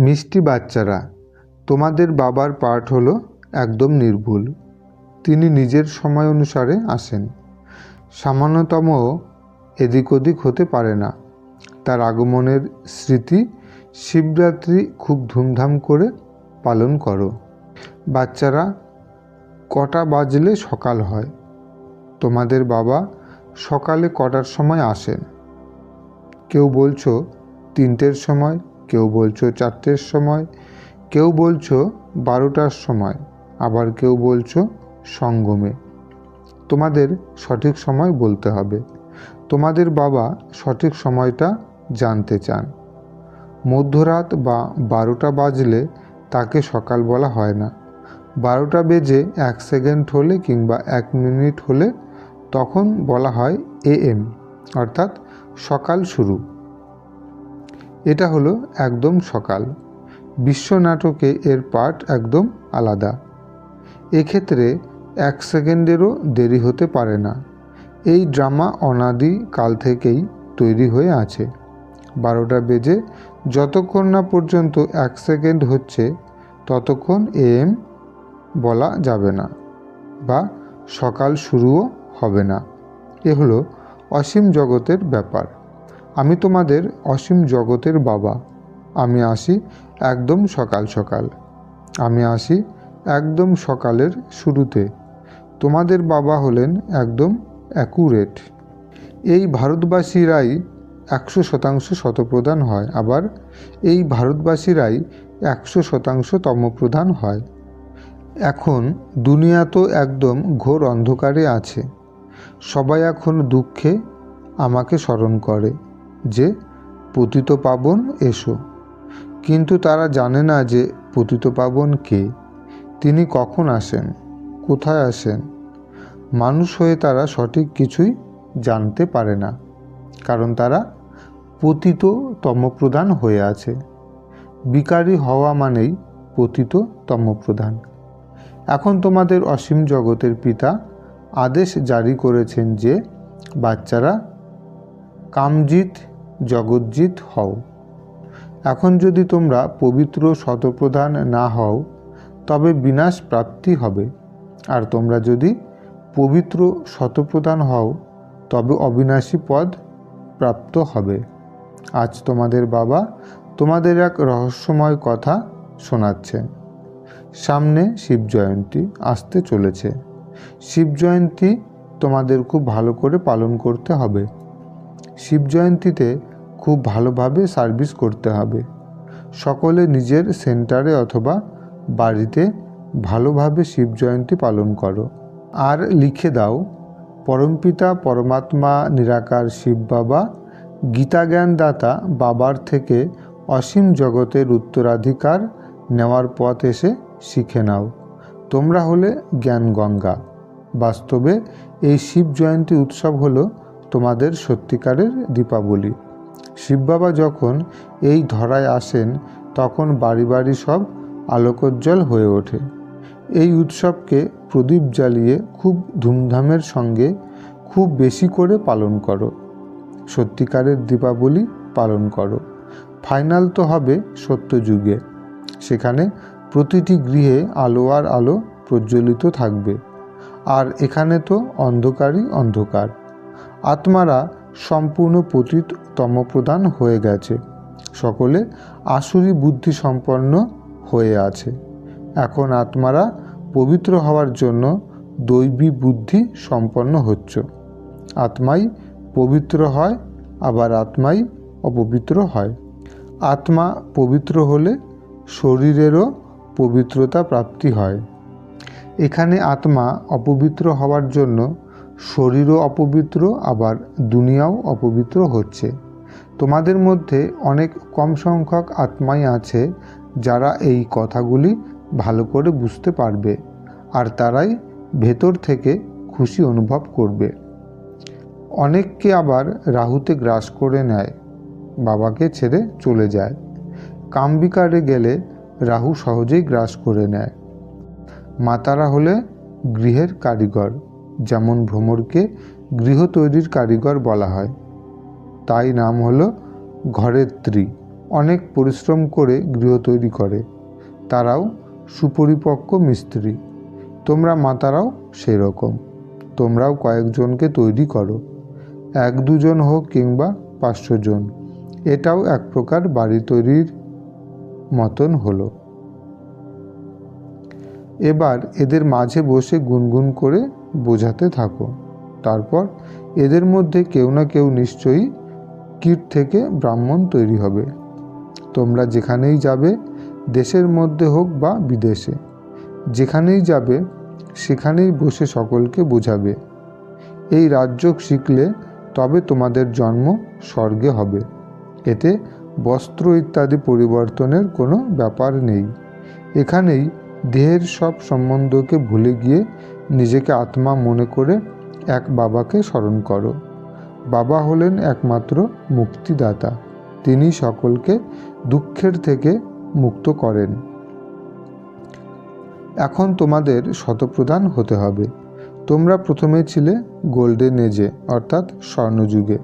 মিষ্টি বাচ্চারা, তোমাদের বাবার পাঠ হলো একদম নির্ভুল। তিনি নিজের সময় অনুসারে আসেন। সামান্যতম এদিক ওদিক হতে পারে না। তার আগমনের স্মৃতি শিবরাত্রি খুব ধুমধাম করে পালন করো। বাচ্চারা, কটা বাজলে সকাল হয়? তোমাদের বাবা সকালে কটার সময় আসেন? কেউ বলছো, তিনটের সময়? কেউ বলছো চারটের সময়, কেউ বলছো বারোটার সময়, আবার কেউ বলছো সঙ্গমে। তোমাদের সঠিক সময় বলতে হবে। তোমাদের বাবা সঠিক সময়টা জানতে চান। মধ্যরাত বা বারোটা বাজলে তাকে সকাল বলা হয় না। বারোটা বেজে এক সেকেন্ড হলে কিংবা এক মিনিট হলে তখন বলা হয় এএম অর্থাৎ সকাল শুরু। এটা হলো একদম সকাল। বিশ্ব নাটকে এর পাঠ একদম আলাদা। এক্ষেত্রে এক সেকেন্ডেরও দেরি হতে পারে না। এই ড্রামা অনাদি কাল থেকেই তৈরি হয়ে আছে। বারোটা বেজে যতক্ষণ না পর্যন্ত এক সেকেন্ড হচ্ছে, ততক্ষণ এম বলা যাবে না বা সকাল শুরুও হবে না। এ হলো অসীম জগতের ব্যাপার। আমি তোমাদের অসীম জগতের বাবা। আমি আসি একদম সকাল সকাল। আমি আসি একদম সকালের শুরুতে। তোমাদের বাবা হলেন একদম অ্যাকুরেট। এই ভারতবাসীরাই একশো শতাংশ শতপ্রধান হয়, আবার এই ভারতবাসীরাই একশো শতাংশ তমপ্রধান হয়। এখন দুনিয়া তো একদম ঘোর অন্ধকারে আছে। সবাই এখন দুঃখে আমাকে স্মরণ করে। যে, পতিত পাবন এসো। কিন্তু তারা জানে না যে, পতিত পাবন কে? তিনি কখন আসেন? কোথায় আসেন? মানুষ হয়ে তারা সঠিক কিছুই জানতে পারে না, কারণ তারা পতিত তমপ্রধান হয়ে আছে। বিকারী হওয়া মানেই পতিত তমপ্রধান এখন তোমাদের অসীম জগতের পিতা আদেশ জারি করেছেন যে, বাচ্চারা কামজিৎ জগৎজিৎ হও। এখন যদি তোমরা পবিত্র শতপ্রধান না হও, তবে বিনাশ প্রাপ্তি হবে। আর তোমরা যদি পবিত্র শতপ্রধান হও, তবে অবিনাশী পদ প্রাপ্ত হবে। আজ তোমাদের বাবা তোমাদের এক রহস্যময় কথা শোনাচ্ছেন সামনে শিব জয়ন্তী আসতে চলেছে। শিব জয়ন্তী তোমাদের খুব ভালো করে পালন করতে হবে। শিব জয়ন্তীতে খুব ভালোভাবে সার্ভিস করতে হবে। সকলে নিজের সেন্টারে অথবা বাড়িতে ভালোভাবে শিব জয়ন্তী পালন করো। আর লিখে দাও, পরমপিতা, পরমাত্মা, নিরাকার শিব বাবা গীতা জ্ঞানদাতা বাবার থেকে অসীম জগতের উত্তরাধিকার নেওয়ার পথ এসে শিখে নাও। তোমরা হলে জ্ঞান গঙ্গা বাস্তবে এই শিব জয়ন্তী উৎসব হলো তোমাদের সত্যিকারের দীপাবলি। শিব বাবা যখন এই ধরায় আসেন, তখন বাড়ি বাড়ি সব আলোকোজ্জ্বল হয়ে ওঠে। এই উৎসবকে প্রদীপ জ্বালিয়ে খুব ধুমধামের সঙ্গে খুব বেশি করে পালন করো। সত্যিকারের দীপাবলি পালন করো। ফাইনাল তো হবে সত্যযুগে। সেখানে প্রতিটি গৃহে আলো আর আলো প্রজ্বলিত থাকবে। আর এখানে তো অন্ধকারই অন্ধকার। আত্মারা সম্পূর্ণ পতিত তমপ্রদান হয়ে গেছে। সকলে আসুরি বুদ্ধি সম্পন্ন হয়ে আছে। এখন আত্মারা পবিত্র হওয়ার জন্য দৈবী বুদ্ধি সম্পন্ন হচ্ছ। আত্মাই পবিত্র হয়, আবার আত্মাই অপবিত্র হয়। আত্মা পবিত্র হলে শরীরেরও পবিত্রতা প্রাপ্তি হয়। এখানে আত্মা অপবিত্র হওয়ার জন্য শরীরও অপবিত্র, আবার দুনিয়াও অপবিত্র হচ্ছে। তোমাদের মধ্যে অনেক কম সংখ্যক আত্মাই আছে যারা এই কথাগুলি ভালো করে বুঝতে পারবে, আর তারাই ভেতর থেকে খুশি অনুভব করবে। অনেককে আবার রাহুতে গ্রাস করে নেয়, বাবাকে ছেড়ে চলে যায়। কামবিকারে গেলে রাহু সহজেই গ্রাস করে নেয়। মাতারা হলে গৃহের কারিগর, যেমন ভ্রমরকে গৃহ তৈরির কারিগর বলা হয়। তাই নাম হলো ঘরের ত্রী অনেক পরিশ্রম করে গৃহ তৈরি করে। তারাও সুপরিপক্ক মিস্ত্রি। তোমরা মাতারাও সেই রকম তোমরাও কয়েকজনকে তৈরি করো। এক দুজন হোক কিংবা পাঁচশো জন। এটাও এক প্রকার বাড়ি তৈরির মতন হলো। এবার এদের মাঝে বসে গুনগুন করে বোঝাতে থাকো। তারপর এদের মধ্যে কেউ না কেউ নিশ্চয়ই কীট থেকে ব্রাহ্মণ তৈরি হবে। তোমরা যেখানেই যাবে, দেশের মধ্যে হোক বা বিদেশে, যেখানেই যাবে, সেখানেই বসে সকলকে বোঝাবে। এই রাজ্য শিখলে তবে তোমাদের জন্ম স্বর্গে হবে। এতে বস্ত্র ইত্যাদি পরিবর্তনের কোনো ব্যাপার নেই। এখানেই দেহের সব সম্বন্ধকে ভুলে গিয়ে নিজেকে আত্মা মনে করে এক বাবাকে স্মরণ করো। বাবা হলেন একমাত্র মুক্তিদাতা। তিনি সকলকে দুঃখের থেকে মুক্ত করেন। এখন তোমাদের শতপ্রধান হতে হবে। তোমরা প্রথমে ছিলে গোল্ডেন এজে অর্থাৎ স্বর্ণযুগে।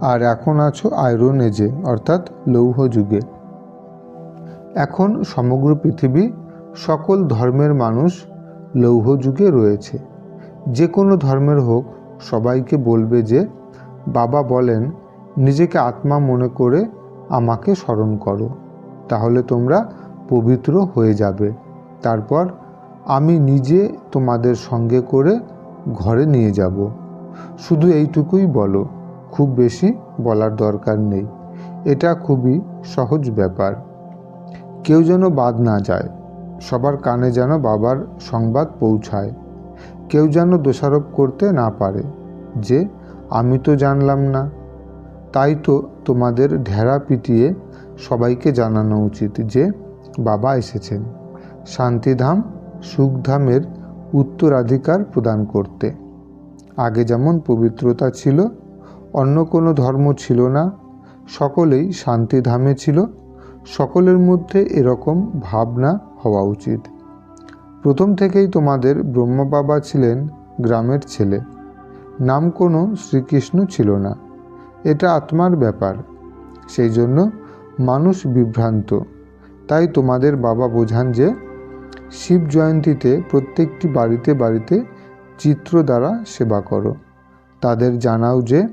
আর এখন আছো আয়রন এজে অর্থাৎ লৌহ যুগে এখন সমগ্র পৃথিবী সকল ধর্মের মানুষ লৌহ যুগে রয়েছে। যে কোনো ধর্মের হোক, সবাইকে বলবে যে বাবা বলেন, নিজেকে আত্মা মনে করে আমাকে স্মরণ করো, তাহলে তোমরা পবিত্র হয়ে যাবে। তারপর আমি নিজে তোমাদের সঙ্গে করে ঘরে নিয়ে যাব। শুধু এইটুকুই বলো, খুব বেশি বলার দরকার নেই। এটা খুবই সহজ ব্যাপার। কেউ যেন বাদ না যায়, সবার কানে যেন বাবার সংবাদ পৌঁছায়। কেউ যেন দোষারোপ করতে না পারে, যে আমি তো জানলাম না। তাই তো তোমাদের ঢেরা পিটিয়ে সবাইকে জানানো উচিত যে, বাবা এসেছেন। শান্তিধাম সুখধামের উত্তরাধিকার প্রদান করতে। আগে যেমন পবিত্রতা ছিল, অন্য কোনো ধর্ম ছিল না। সকলেই শান্তিধামে ছিল। সকলের মধ্যে এরকম ভাবনা হওয়া উচিত। প্রথম থেকেই তোমাদের ব্রহ্ম বাবা ছিলেন গ্রামের ছেলে। নাম কোনো শ্রীকৃষ্ণ ছিল না। এটা আত্মার ব্যাপার। সেই জন্য মানুষ বিভ্রান্ত। তাই তোমাদের বাবা বোঝান যে, শিব জয়ন্তীতে প্রত্যেকটি বাড়িতে বাড়িতে চিত্র দ্বারা সেবা করো। তাদের জানাও যে,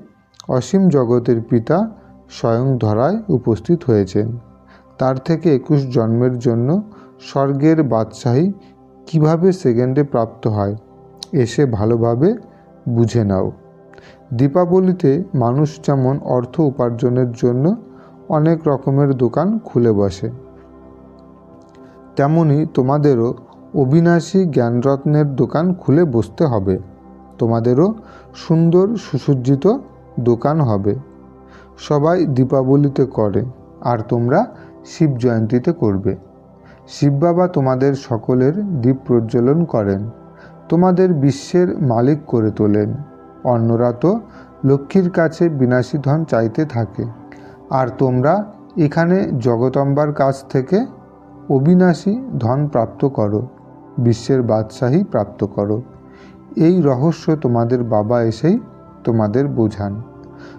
অসীম জগতের পিতা স্বয়ং ধরায় উপস্থিত হয়েছেন। তার থেকে একুশ জন্মের জন্য স্বর্গের বাদশাহী কীভাবে সেকেন্ডে প্রাপ্ত হয়, এসে ভালোভাবে বুঝে নাও। দীপাবলিতে মানুষ যেমন অর্থ উপার্জনের জন্য অনেক রকমের দোকান খুলে বসে, তেমনি তোমাদেরও অবিনাশী জ্ঞানরত্নের দোকান খুলে বসতে হবে। তোমাদেরও সুন্দর সুসজ্জিত দোকান হবে। সবাই দীপাবলিতে করে, আর তোমরা শিব জয়ন্তীতে করবে। শিব বাবা তোমাদের সকলের দীপ প্রজ্বলন করেন। তোমাদের বিশ্বের মালিক করে তোলেন। অন্যরা তো লক্ষ্মীর কাছে বিনাশী ধন চাইতে থাকে। আর তোমরা এখানে জগতম্বার কাছ থেকে অবিনাশী ধন প্রাপ্ত করো, বিশ্বের বাদশাহী প্রাপ্ত করো। এই রহস্য তোমাদের বাবা এসেই তোমাদের বোঝান।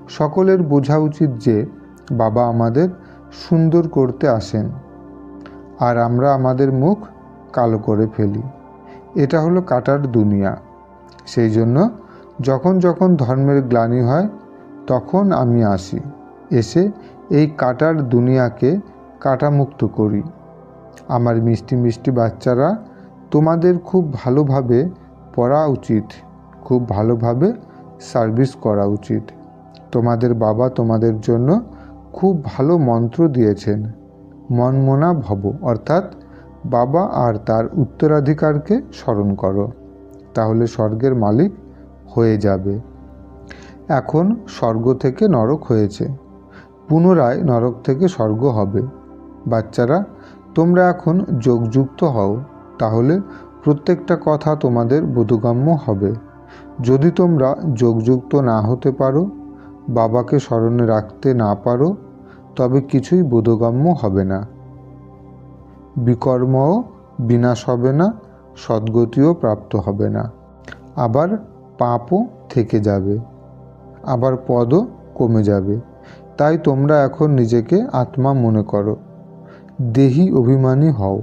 সকলের বোঝা উচিত যে বাবা আমাদের সুন্দর করতে আসেন। আর আমরা আমাদের মুখ কালো করে ফেলি। এটা হলো কাটার দুনিয়া। সেই জন্য যখন যখন ধর্মের গ্লানি হয়, তখন আমি আসি, এসে এই কাটার দুনিয়াকে কাটামুক্ত করি। আমার মিষ্টি মিষ্টি বাচ্চারা তোমাদের খুব ভালোভাবে পড়া উচিত, খুব ভালোভাবে সার্ভিস করা উচিত। তোমাদের বাবা তোমাদের জন্য খুব ভালো মন্ত্র দিয়েছেন, মনমনা ভব, অর্থাৎ বাবা আর তার উত্তরাধিকারকে স্মরণ করো, তাহলে স্বর্গের মালিক হয়ে যাবে। এখন স্বর্গ থেকে নরক হয়েছে, পুনরায় নরক থেকে স্বর্গ হবে। বাচ্চারা, তোমরা এখন যোগযুক্ত হও, তাহলে প্রত্যেকটা কথা তোমাদের বোধগম্য হবে। যদি তোমরা যোগযুক্ত না হতে পারো, বাবাকে স্মরণে রাখতে না পারো, তবে কিছুই বোধগম্য হবে না। বিকর্মও বিনাশ হবে না, সদ্গতিও প্রাপ্ত হবে না। আবার পাপও থেকে যাবে, আবার পদও কমে যাবে। তাই তোমরা এখন নিজেকে আত্মা মনে করো, দেহি অভিমানী হও।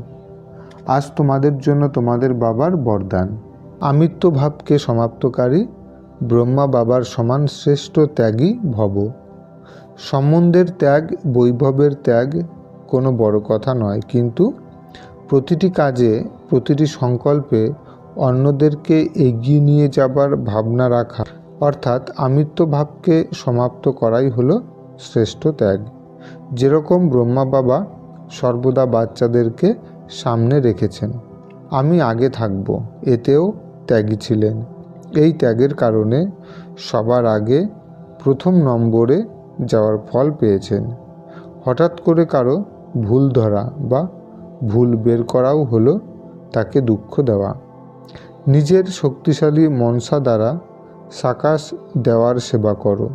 আজ তোমাদের জন্য তোমাদের বাবার বরদান। আমিত্ব ভাবকে সমাপ্তকারী, ব্রহ্মা বাবার সমান শ্রেষ্ঠ ত্যাগী ভব। সম্বন্ধের ত্যাগ, বৈভবের ত্যাগ কোনো বড় কথা নয়, কিন্তু প্রতিটি কাজে, প্রতিটি সংকল্পে অন্যদেরকে এগিয়ে নিয়ে যাবার ভাবনা রাখা, অর্থাৎ আমিত্ব ভাবকে সমাপ্ত করাই হলো শ্রেষ্ঠ ত্যাগ। যেরকম ব্রহ্মা বাবা সর্বদা বাচ্চাদেরকে সামনে রেখেছেন, আমি আগে থাকব, এতেও ত্যাগী ছিলেন। এই ত্যাগের কারণে সবার আগে প্রথম নম্বরে যাওয়ার ফল পেয়েছেন। হঠাৎ করে কারও ভুল ধরা বা ভুল বের করাও হলো তাকে দুঃখ দেওয়া। নিজের শক্তিশালী মনসা দ্বারা সাকাশ দেওয়ার সেবা করো।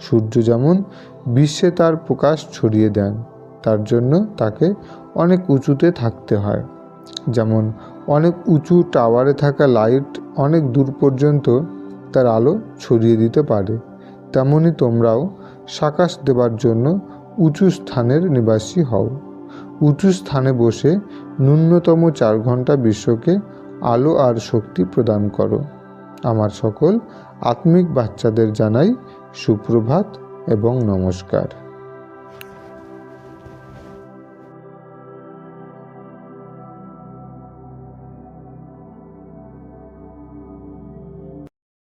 সূর্য যেমন বিশ্বে তার প্রকাশ ছড়িয়ে দেন, তার জন্য তাকে অনেক উঁচুতে থাকতে হয়। যেমন অনেক উঁচু টাওয়ারে থাকা লাইট অনেক দূর পর্যন্ত তার আলো ছড়িয়ে দিতে পারে, তেমনি তোমরাও সাকাশ দেবার জন্য উঁচু স্থানের নিবাসী হও। উঁচু স্থানে বসে ন্যূনতম চার ঘণ্টা বিশ্বকে আলো আর শক্তি প্রদান করো। আমার সকল আত্মিক বাচ্চাদের জানাই সুপ্রভাত এবং নমস্কার।